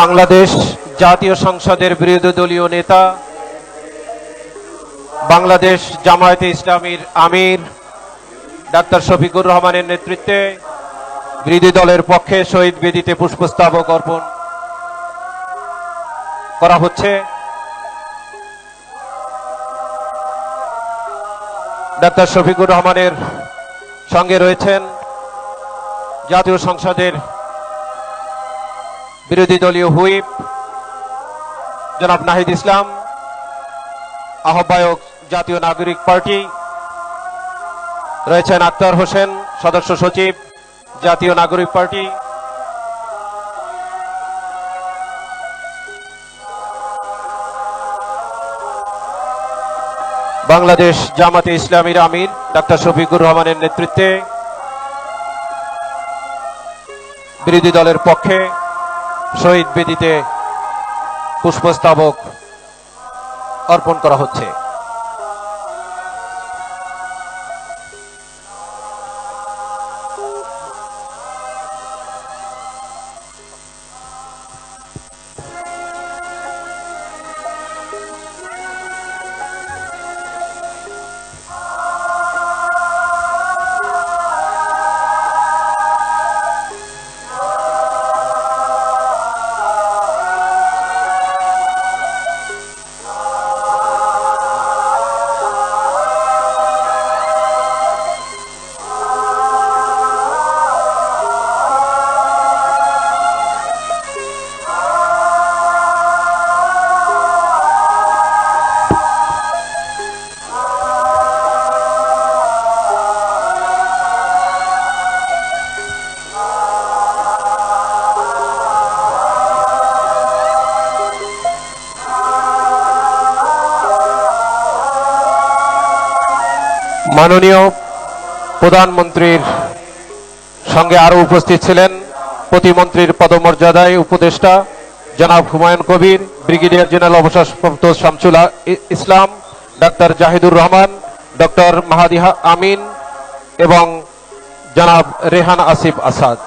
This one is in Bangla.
বাংলাদেশ জাতীয় সংসদের বিরোধী দলীয় নেতা, বাংলাদেশ জামায়াতে ইসলামীর আমির ডাক্তার শফিকুর রহমানের নেতৃত্বে বিরোধী দলের পক্ষে শহীদ বেদিতে পুষ্পস্তবক অর্পণ করা হচ্ছে। ডাক্তার শফিকুর রহমানের সঙ্গে রয়েছেন জাতীয় সংসদের বিরোধী দলীয় হুইপ, জনাব নাহিদ ইসলাম, আহ্বায়ক জাতীয় নাগরিক পার্টি, রয়েছেন আক্তার হোসেন, সদস্য সচিব জাতীয় নাগরিক পার্টি। বাংলাদেশ জামাতে ইসলামীর আমির ডাক্তার শফিকুর রহমানের নেতৃত্বে বিরোধী দলের পক্ষে শহীদ বেদিতে পুষ্পস্তবক অর্পণ করা হচ্ছে। মাননীয় প্রধানমন্ত্রীর সঙ্গে আরও উপস্থিত ছিলেন প্রতিমন্ত্রীর পদমর্যাদায় উপদেষ্টা জনাব হুমায়ুন কবির, ব্রিগেডিয়ার জেনারেল অবসরপ্রাপ্ত শামসুল ইসলাম, ডাক্তার জাহিদুর রহমান, ডক্টর মাহাদিহা আমিন এবং জনাব রেহান আসিফ আসাদ।